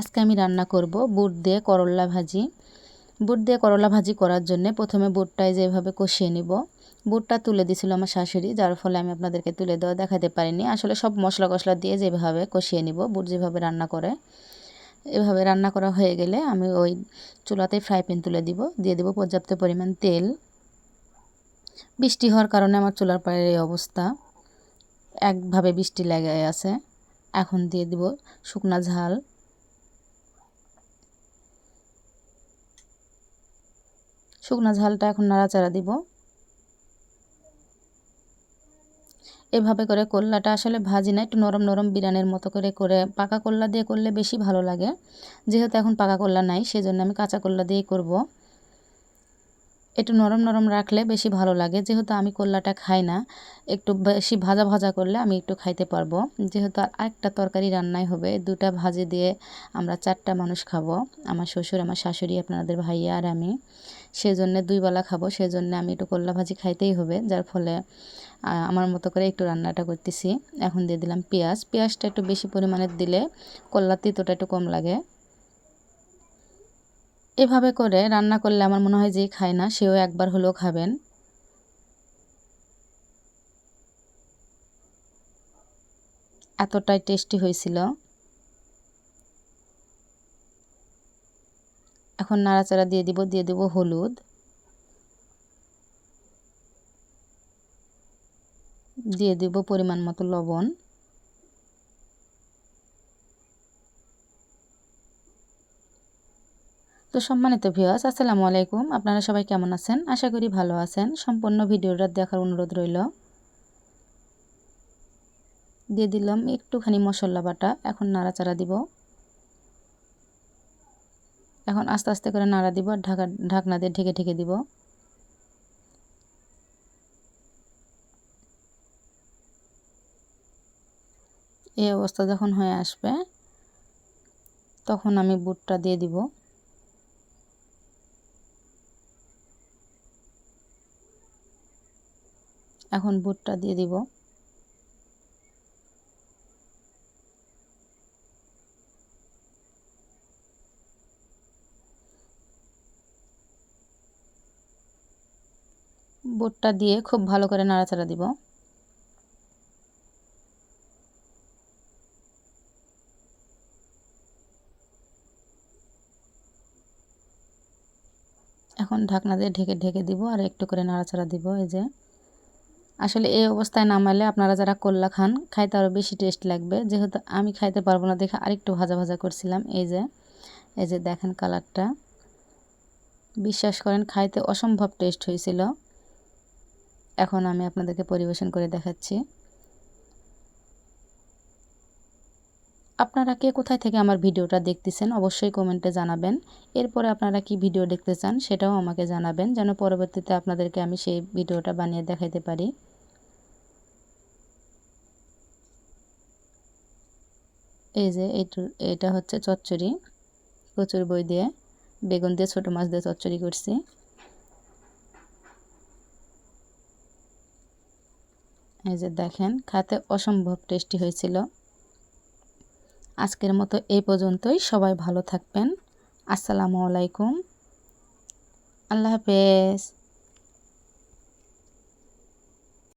আজকে আমি রান্না করব বুট দিয়ে করলা ভাজি। বুট দিয়ে করলা ভাজি করার জন্য প্রথমে বুটটায় যেভাবে কষিয়ে নিব। বুটটা তুলে দিছিল আমার শাশুড়ি, যার ফলে আমি আপনাদেরকে তুলে দেওয়া দেখাতে পারিনি। আসলে সব মশলা কষলা দিয়ে যেভাবে কষিয়ে নিব, বুট যেভাবে রান্না করে। এভাবে রান্না করা হয়ে গেলে আমি ওই চুলাতে ফ্রাই প্যান তুলে দিব, দিয়ে দেব পর্যাপ্ত পরিমাণ তেল। বৃষ্টি হওয়ার কারণে আমার চুলার পায়ের এই অবস্থা। একভাবে বৃষ্টি লেগে আছে। এখন দিয়ে দিব শুকনা ঝাল। শুকনা ঝালটা এখন নাড়াচাড়া দিব। এভাবে করে কল্লাটা আসলে ভাজি না, একটু নরম নরম বিরানের মতো করে করে পাকা কল্লা দিয়ে করলে বেশি ভালো লাগে। যেহেতু এখন পাকা কল্লা নাই, সেজন্য আমি কাঁচা কল্লা দিয়েই করব। একটু নরম নরম রাখলে বেশি ভালো লাগে। যেহেতু আমি কল্লাটা খাই না, একটু বেশি ভাজা ভাজা করলে আমি একটু খাইতে পারব। যেহেতু আরেকটা তরকারি রান্নাই হবে, দুটা ভাজি দিয়ে আমরা চারটা মানুষ খাব। আমার শ্বশুর, আমার শাশুড়ি, আপনাদের ভাইয়া আর আমি। সেজন্য দুই বেলা খাব, সেজন্য আমি একটু কল্লা ভাজি খাইতেই হবে। যার ফলে আমার মতো করে একটু রান্নাটা করতেছি। এখন দিয়ে দিলাম পেঁয়াজ। পেঁয়াজটা একটু বেশি পরিমাণে দিলে কল্লা তিতোটা একটু কম লাগে। এভাবে করে রান্না করলে আমার মনে হয় যে খায় না, সেও একবার হলেও খাবেন। এতটাই টেস্টি হয়েছিল। এখন নাড়াচাড়া দিয়ে দিব দিয়ে দিব হলুদ। দিয়ে দিব পরিমাণ মতো লবণ। তো সম্মানিত ভিওয়াস আসসালামু আলাইকুম। আপনারা সবাই কেমন আছেন? আশা করি ভালো আছেন। সম্পূর্ণ ভিডিওটা দেখার অনুরোধ রইল। দিয়ে দিলাম একটুখানি মশলা বাটা। এখন নাড়াচাড়া দিব। এখন আস্তে আস্তে করে নাড়া দিব আর ঢাকা, ঢাকনা দিয়ে ঢেকে ঢেকে দিব। এই অবস্থা যখন হয়ে আসবে, তখন আমি বুটটা দিয়ে দিব। এখন বুটটা দিয়ে দিব। বুটটা দিয়ে খুব ভালো করে নাড়াচাড়া দিব। এখন ঢাকনা দিয়ে ঢেকে ঢেকে দিব আর একটু করে নাড়াচাড়া দিব, এই যে। আসলে এই অবস্থায় নামালে আপনারা যারা কল্লা খান, খাইতে আরও বেশি টেস্ট লাগবে। যেহেতু আমি খাইতে পারব না, দেখে আরেকটু ভাজা ভাজা করছিলাম। এই যে এই যে দেখেন কালারটা। বিশ্বাস করেন, খাইতে অসম্ভব টেস্ট হয়েছিল। এখন আমি আপনাদেরকে পরিবেশন করে দেখাচ্ছি। আপনারা কে কোথায় থেকে আমার ভিডিওটা দেখতেছেন, অবশ্যই কমেন্টে জানাবেন। এরপরে আপনারা কি ভিডিও দেখতে চান, সেটাও আমাকে জানাবেন। যেন পরবর্তীতে আপনাদেরকে আমি সেই ভিডিওটা বানিয়ে দেখাইতে পারি। এই যে এটা হচ্ছে চচ্চড়ি, কচুর বই দিয়ে, বেগুন দিয়ে, ছোটো মাছ দিয়ে চচ্চড়ি করছি। এই যে দেখেন, খাতে অসম্ভব টেস্টি হয়েছিল। আজকের মতো এই পর্যন্তই, সবাই ভালো থাকবেন। আসসালামু আলাইকুম। আল্লাহ হাফেজ।